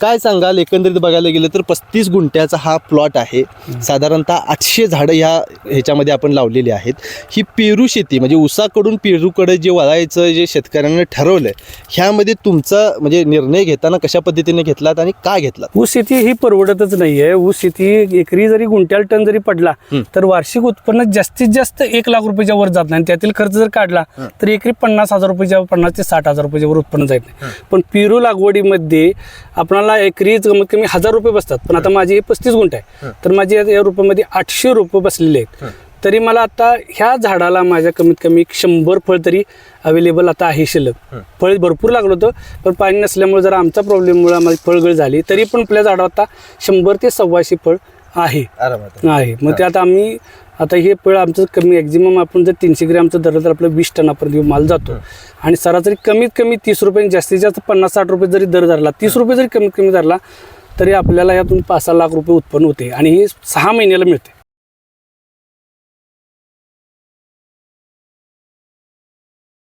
काय सांगाल? एकंदरीत बघायला गेलं तर पस्तीस गुंठ्याचा हा प्लॉट आहे. साधारणतः आठशे झाडं ह्या ह्याच्यामध्ये आपण लावलेली आहेत. ही पेरू शेती म्हणजे उसाकडून पेरूकडे जे वळायचं जे शेतकऱ्यांना ठरवलं ह्यामध्ये तुमचा म्हणजे निर्णय घेताना कशा पद्धतीने घेतलात आणि का घेतलात? ऊस शेती ही परवडतच नाहीये. ऊस शेती एकरी जरी गुंठ्याला टन जरी पडला. तर वार्षिक उत्पन्न जास्तीत जास्त एक लाख रुपयाच्या वर जात नाही. आणि त्यातील खर्च जर काढला तर एकरी पन्नास हजार रुपयाच्या पन्नास ते साठ हजार रुपयाच्या वर उत्पन्न जात नाही. पण पेरू लागवडीमध्ये आपणाला एकरी कमीत कमी हजार रुपये बसतात. पण आता माझी हे पस्तीस गुंठ आहे. तर माझे या- या रुपयामध्ये आठशे रुपये बसलेले आहेत. तरी मला आता ह्या झाडाला माझ्या कमीत कमी एक शंभर फळ तरी अवेलेबल आता आहे शिल्लक. फळ भरपूर लागलं होतं पण पाणी नसल्यामुळे जरा आमचा प्रॉब्लेममुळे आम्हाला फळगळ झाली तरी पण आपल्या झाडावर आता शंभर ते सव्वाशे फळ आहे. आहे. मग ते आता आम्ही आता हे फळ आमचं कमी मॅक्झिमम आपण जर तीनशे ग्रॅमचं धरलं तर आपलं वीस टनापर्यंत माल जातो. आणि सरासरी कमीत कमी तीस रुपये जास्तीत जास्त पन्नास साठ रुपये जरी दर धरला तीस रुपये जरी कमीत कमी धरला तरी आपल्याला यातून पाच सहा लाख रुपये उत्पन्न होते. आणि हे सहा महिन्याला मिळते.